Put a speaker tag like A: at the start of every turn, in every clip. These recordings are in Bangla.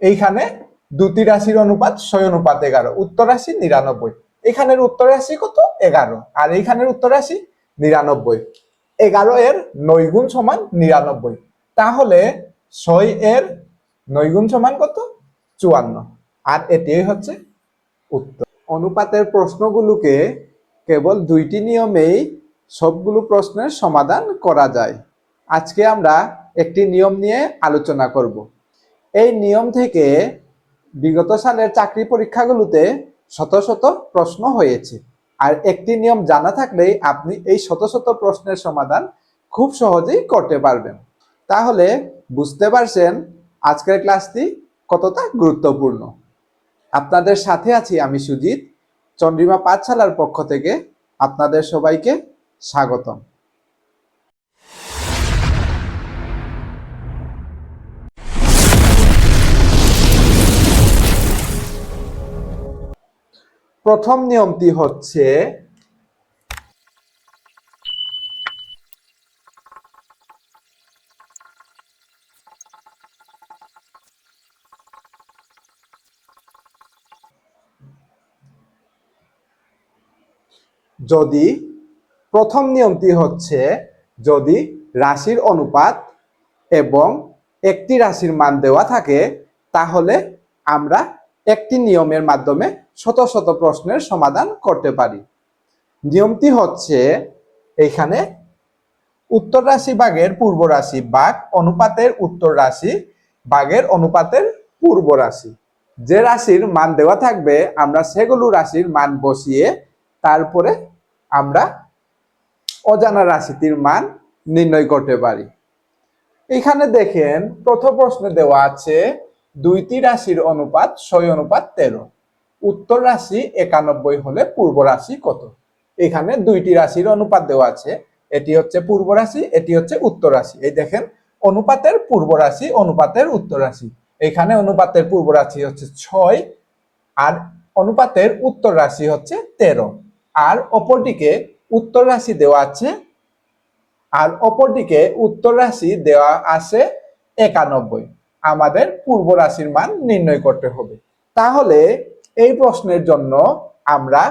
A: এইখানে দুটি রাশির অনুপাত ছয় অনুপাত এগারো, উত্তর রাশি নিরানব্বই। এখানের উত্তর রাশি কত? এগারো। আর এইখানের উত্তর রাশি নিরানব্বই। এগারো এর নয় গুণ সমান নিরানব্বই। তাহলে ছয় এর নয় গুণ সমান কত? চুয়ান্ন। আর এটিই হচ্ছে উত্তর। অনুপাতের প্রশ্নগুলোকে কেবল দুইটি নিয়মেই সবগুলো প্রশ্নের সমাধান করা যায়। আজকে আমরা একটি নিয়ম নিয়ে আলোচনা করব। এই নিয়ম থেকে বিগত সালের চাকরি পরীক্ষাগুলোতে শত শত প্রশ্ন হয়েছে। আর একটি নিয়ম জানা থাকলেই আপনি এই শত শত প্রশ্নের সমাধান খুব সহজেই করতে পারবেন। তাহলে বুঝতে পারছেন আজকের ক্লাসটি কতটা গুরুত্বপূর্ণ। আপনাদের সাথে আছি আমি সুজিত, চন্দ্রিমা পাঠশালার পক্ষ থেকে আপনাদের সবাইকে স্বাগতম। প্রথম নিয়মটি হচ্ছে যদি প্রথম নিয়মটি হচ্ছে যদি রাশির অনুপাত এবং একটি রাশির মান দেওয়া থাকে, তাহলে আমরা একটি নিয়মের মাধ্যমে শত শত প্রশ্নের সমাধান করতে পারি। নিয়মটি হচ্ছে এখানে উত্তর রাশি বাগের পূর্ব রাশি বাঘ অনুপাতের উত্তর রাশি বাঘের অনুপাতের পূর্ব রাশি। যে রাশির মান দেওয়া থাকবে, আমরা সেগুলো রাশির মান বসিয়ে তারপরে আমরা অজানা রাশিটির মান নির্ণয় করতে পারি। এখানে দেখেন, প্রথম প্রশ্নে দেওয়া আছে দুইটি রাশির অনুপাত ছয় অনুপাত তেরো। উত্তর রাশি একানব্বই হলে পূর্ব রাশি কত? এখানে দুইটি রাশির অনুপাত দেওয়া আছে। এটি হচ্ছে পূর্ব রাশি, এটি হচ্ছে উত্তর রাশি। এই দেখেন, অনুপাতের পূর্ব রাশি, অনুপাতের উত্তর রাশি। এখানে অনুপাতের পূর্ব রাশি হচ্ছে ছয় আর অনুপাতের উত্তর রাশি হচ্ছে তেরো। আর অপরদিকে উত্তর রাশি দেওয়া আছে, আর অপরদিকে উত্তর রাশি দেওয়া আছে একানব্বই। আমাদের পূর্ব রাশির মান নির্ণয় করতে হবে। তাহলে এই প্রশ্নের জন্য আমরা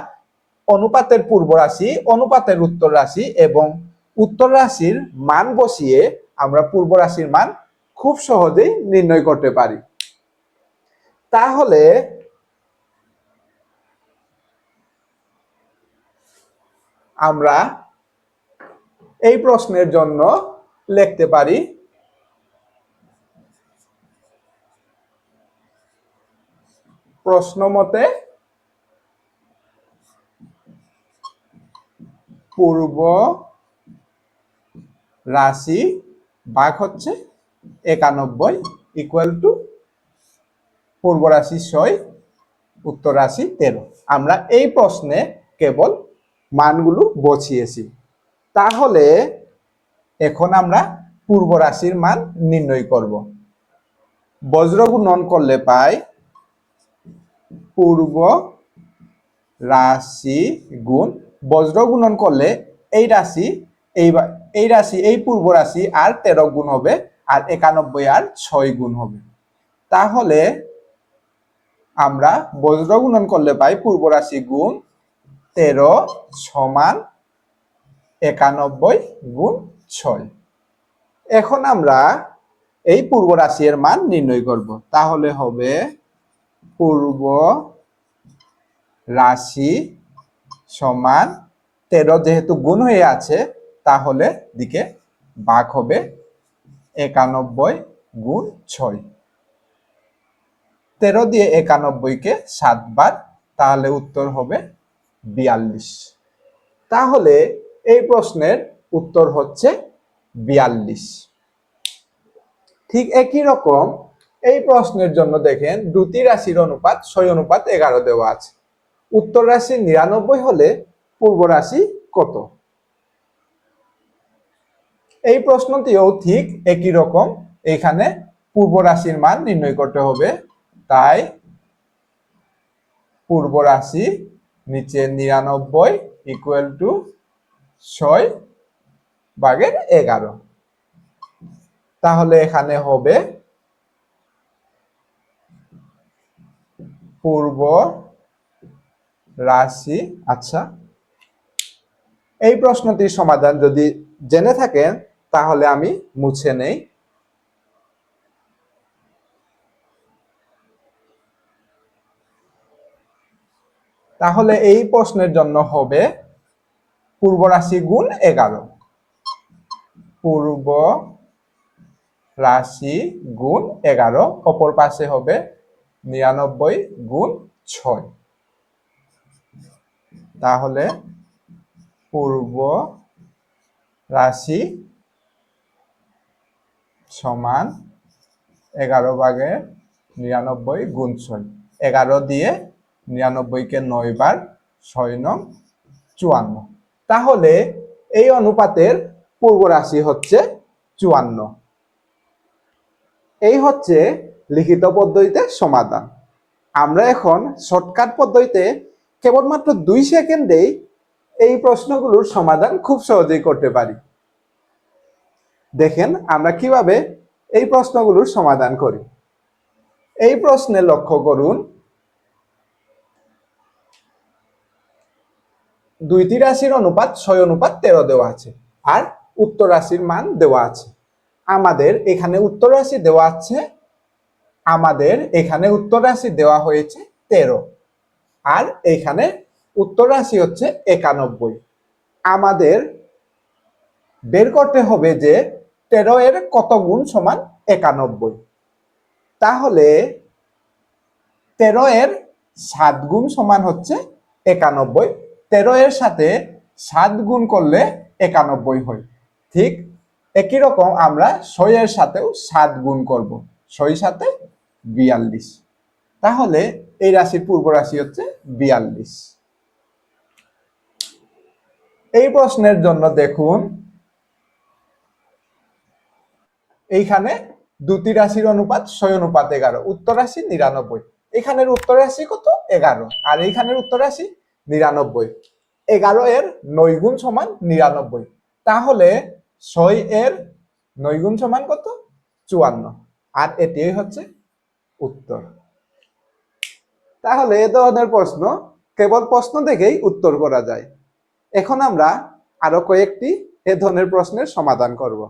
A: অনুপাতের পূর্ব রাশি, অনুপাতের উত্তর রাশি এবং উত্তর রাশির মান বসিয়ে আমরা পূর্ব রাশির মান খুব সহজেই নির্ণয় করতে পারি। তাহলে আমরা এই প্রশ্নের জন্য লিখতে পারি প্রশ্ন মতে পূর্ব রাশি ভাগ হচ্ছে একানব্বই ইকুয়াল টু পূর্ব রাশি ছয়, উত্তর রাশি তেরো। আমরা এই প্রশ্নে কেবল মানগুলো বসিয়েছি। তাহলে এখন আমরা পূর্ব রাশির মান নির্ণয় করব। বজ্র গুণন করলে পাই পূর্ব রাশি গুণ বজ্র গুণন করলে এই রাশি, এই এই রাশি, এই পূর্ব রাশি আর তেরো গুণ হবে আর একানব্বই আর ছয় গুণ হবে। তাহলে আমরা বজ্র গুণন করলে পাই পূর্ব রাশি গুণ তেরো সমান একানব্বই গুণ ছয়। এখন আমরা এই পূর্ব রাশির মান নির্ণয় করব। তাহলে হবে পূর্ব রাশি সমান তেরো। যেহেতু গুণ হয়ে আছে, তাহলে দিকে ভাগ হবে একানব্বই গুণ ছয়। তেরো দিয়ে একানব্বইকে সাতবার তাহলে উত্তর হবে বিয়াল্লিশ। তাহলে এই প্রশ্নের উত্তর হচ্ছে বিয়াল্লিশ। ঠিক একই রকম এই প্রশ্নের জন্য দেখেন দুটি রাশির অনুপাত ছয় অনুপাত এগারো দেওয়া আছে। উত্তর রাশি নিরানব্বই হলে পূর্ব রাশি কত? এই প্রশ্নটিও ঠিক একই রকম। এখানে পূর্ব রাশির মান নির্ণয় করতে হবে। তাই পূর্ব রাশি নিচে নিরানব্বই ইকুয়াল টু ছয় ভাগের এগারো। তাহলে এখানে হবে পূর্ব রাশি। আচ্ছা এই প্রশ্নটির সমাধান যদি জেনে থাকেন, তাহলে আমি মুছে নেই। তাহলে এই প্রশ্নের জন্য হবে পূর্ব রাশি গুণ এগারো। পূর্ব রাশি গুণ এগারো, অপর পাশে হবে নিরানব্বই গুণ ছয়। তাহলে পূর্ব রাশি সমান এগারো ভাগের নিরানব্বই গুণ ছয়। এগারো দিয়ে নিরানব্বইকে নয় বার ছয় নং চুয়ান্ন। তাহলে এই অনুপাতের পূর্ব রাশি হচ্ছে চুয়ান্ন। এই হচ্ছে লিখিত পদ্ধতিতে সমাধান। আমরা এখন শর্টকাট পদ্ধতিতে কেবলমাত্র দুই সেকেন্ডেই এই প্রশ্নগুলোর সমাধান খুব সহজেই করতে পারি। দেখেন, আমরা কীভাবে এই প্রশ্নগুলোর সমাধান করি। এই প্রশ্নে লক্ষ্য করুন। দুইটি রাশির অনুপাত ছয় অনুপাত তেরো দেওয়া আছে আর উত্তর রাশির মান দেওয়া আছে। আমাদের এখানে উত্তর রাশি দেওয়া আছে আমাদের এখানে উত্তর রাশি দেওয়া হয়েছে তেরো। আর এখানে উত্তর রাশি হচ্ছে একানব্বই। আমাদের বের করতে হবে যে তেরো এর কত গুণ সমান একানব্বই? তাহলে তেরো এর সাত গুণ সমান হচ্ছে একানব্বই। তেরো এর সাথে সাত গুণ করলে একানব্বই হয়। ঠিক একই রকম আমরা ছয়ের সাথেও সাত গুণ করব। ছয় সাথে বিয়াল্লিশ। তাহলে এই রাশির পূর্ব রাশি হচ্ছে বিয়াল্লিশ। এই প্রশ্নের জন্য দেখুন, এইখানে দুটি রাশির অনুপাত ছয় অনুপাত এগারো, উত্তর রাশি নিরানব্বই। এখানের উত্তর রাশি কত? এগারো। আর এইখানের উত্তর রাশি নিরানব্বই। এগারো এর নয় গুণ সমান নিরানব্বই। তাহলে ছয় এর নয় গুণ সমান কত? চুয়ান্ন। আর এটিই হচ্ছে উত্তর। তাহলে এ ধরনের প্রশ্ন, কেবল প্রশ্ন দেখেই উত্তর করা যায়। এখন আমরা আরও কয়েকটি এ ধরনের প্রশ্নের সমাধান করব।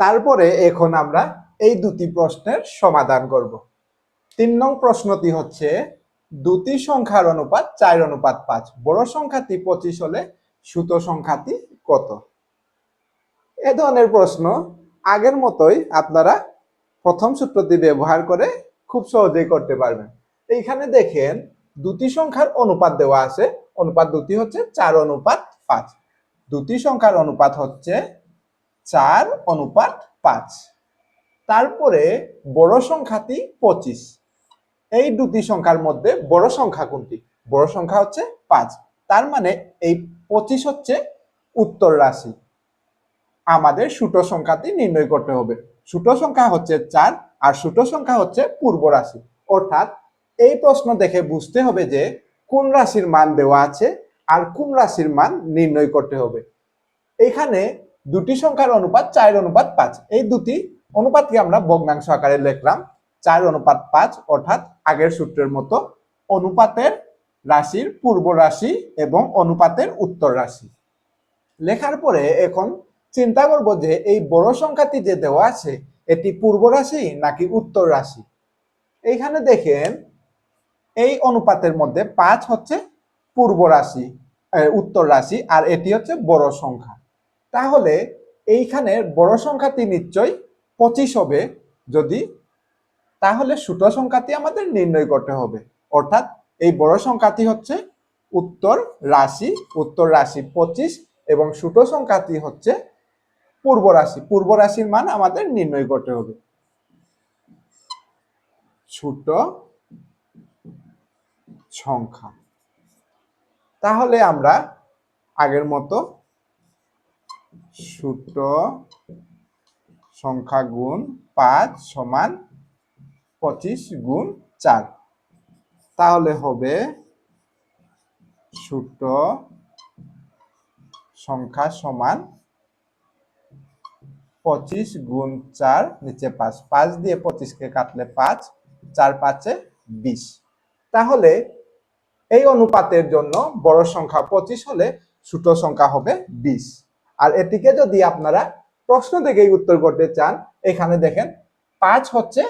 A: তারপরে এখন আমরা এই দুটি প্রশ্নের সমাধান করব। তিন নং প্রশ্নটি হচ্ছে, দুটি সংখ্যার অনুপাত চার অনুপাত পাঁচ। বড় সংখ্যাটি পঁচিশ হলে ছোট সংখ্যাটি কত? এ ধরনের প্রশ্ন আগের মতোই আপনারা প্রথম সূত্রটি ব্যবহার করে খুব সহজেই করতে পারবেন। এইখানে দেখেন দুটি সংখ্যার অনুপাত দেওয়া আছে। অনুপাত দুটি হচ্ছে চার, অনুপাত পাঁচ। দুটি সংখ্যার অনুপাত হচ্ছে চার, অনুপাত পাঁচ। তারপরে বড় সংখ্যাটি পঁচিশ। এই দুটি সংখ্যার মধ্যে বড় সংখ্যা কোনটি? বড় সংখ্যা হচ্ছে পাঁচ। তার মানে এই পঁচিশ হচ্ছে উত্তর রাশি। আমাদের ছোট সংখ্যাটি নির্ণয় করতে হবে। ছোট সংখ্যা হচ্ছে চার আর ছোট সংখ্যা হচ্ছে পূর্ব রাশি। অর্থাৎ এই প্রশ্ন দেখে বুঝতে হবে যে কোন রাশির মান দেওয়া আছে আর কোন রাশির মান নির্ণয় করতে হবে। এখানে দুটি সংখ্যার অনুপাত চার অনুপাত পাঁচ। এই দুটি অনুপাতকে আমরা ভগ্নাংশ আকারে লিখলাম। চার অনুপাত পাঁচ অর্থাৎ আগের সূত্রের মতো অনুপাতের রাশির পূর্ব রাশি এবং অনুপাতের উত্তর রাশি। লেখার পরে এখন চিন্তা করব যে এই বড় সংখ্যাটি যে দেওয়া আছে, এটি পূর্ব রাশি নাকি উত্তর রাশি? এইখানে দেখেন, এই অনুপাতের মধ্যে পাঁচ হচ্ছে পূর্ব রাশি উত্তর রাশি, আর এটি হচ্ছে বড় সংখ্যা। তাহলে এইখানে বড় সংখ্যাটি নিশ্চয়ই পঁচিশ হবে, যদি তাহলে ছোট সংখ্যাটি আমাদের নির্ণয় করতে হবে। অর্থাৎ এই বড় সংখ্যাটি হচ্ছে উত্তর রাশি উত্তর রাশি পঁচিশ এবং ছোট সংখ্যাটি হচ্ছে পূর্ব রাশি। পূর্ব রাশির মান আমাদের নির্ণয় করতে হবে। ছোট সংখ্যা। তাহলে আমরা আগের মতো ছোট সংখ্যা গুণ পাঁচ সমান পঁচিশ গুণ চার। তাহলে হবে ছোট সংখ্যা সমান পঁচিশ গুণ চার নিচে পাঁচ পাঁচ দিয়ে পঁচিশকে কাটলে পাঁচ, চার পাঁচে বিশ। তাহলে এই অনুপাতের জন্য বড় সংখ্যা পঁচিশ হলে ছোট সংখ্যা হবে বিশ। আর এটিকে যদি আপনারা প্রশ্ন থেকেই উত্তর করতে চান, এখানে দেখেন পাঁচ হচ্ছে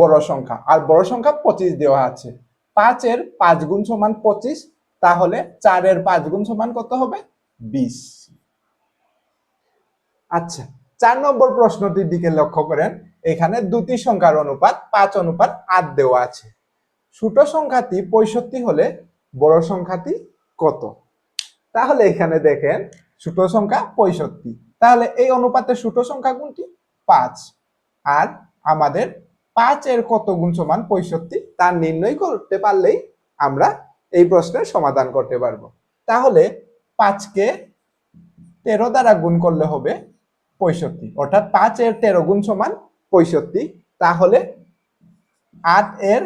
A: বড় সংখ্যা, আর বড় সংখ্যা পঁচিশ দেওয়া আছে। পাঁচের পাঁচ গুণ সমান পঁচিশ, তাহলে চারের পাঁচ গুণ সমান কত হবে? বিশ। আচ্ছা চার নম্বর প্রশ্নটির দিকে লক্ষ্য করেন। এখানে দুটি সংখ্যার অনুপাত, পাঁচ অনুপাত, আট দেওয়া আছে। ছোট সংখ্যাটি পঁয়ষট্টি হলে বড় সংখ্যাটি কত? তাহলে এখানে দেখেন ছোট সংখ্যা পঁয়ষট্টি। তাহলে এই অনুপাতে ছোট সংখ্যা কোনটি? পাঁচ। আর আমাদের পাঁচ এর কত গুণ সমান পঁয়ষট্টি? তা নির্ণয় করতে পারলেই আমরা এই প্রশ্নের সমাধান করতে পারব। তাহলে পাঁচকে তেরো দ্বারা গুণ করলে হবে পঁয়ষট্টি, অর্থাৎ পাঁচ এর তেরো গুণ সমান পঁয়ষট্টি, তাহলে আট এর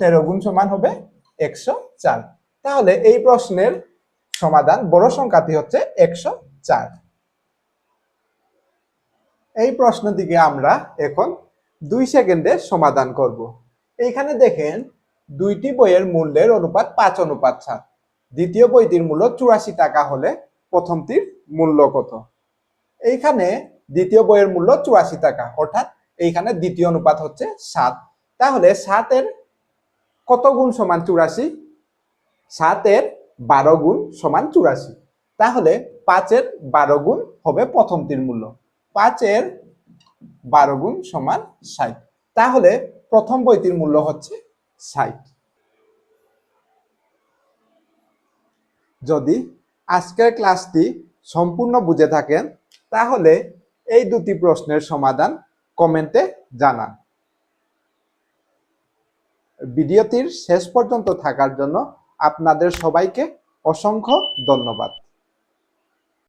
A: তেরো গুণ সমান হবে একশো চার। তাহলে এই প্রশ্নের সমাধান বড় সংখ্যাটি হচ্ছে একশো চার। এই প্রশ্নটিকে আমরা এখন দুই সেকেন্ডে সমাধান করব। এইখানে দেখেন, দুইটি বইয়ের মূল্যের অনুপাত পাঁচ অনুপাত সাত। দ্বিতীয় বইটির মূল্য চুরাশি টাকা হলে প্রথমটির মূল্য কত? এইখানে দ্বিতীয় বইয়ের মূল্য চুরাশি টাকা, অর্থাৎ এইখানে দ্বিতীয় অনুপাত হচ্ছে সাত। তাহলে সাতের কত গুণ সমান চুরাশি? সাতের বারো গুণ সমান চুরাশি। তাহলে পাঁচের বারো গুণ হবে প্রথমটির মূল্য। পাঁচের বারো গুণ সমান ষাট। তাহলে প্রথম বইটির মূল্য হচ্ছে ষাট। যদি আজকের ক্লাসটি সম্পূর্ণ বুঝে থাকেন তাহলে এই দুটি প্রশ্নের সমাধান কমেন্টে জানান। ভিডিওটির শেষ পর্যন্ত থাকার জন্য আপনাদের সবাইকে অসংখ্য ধন্যবাদ।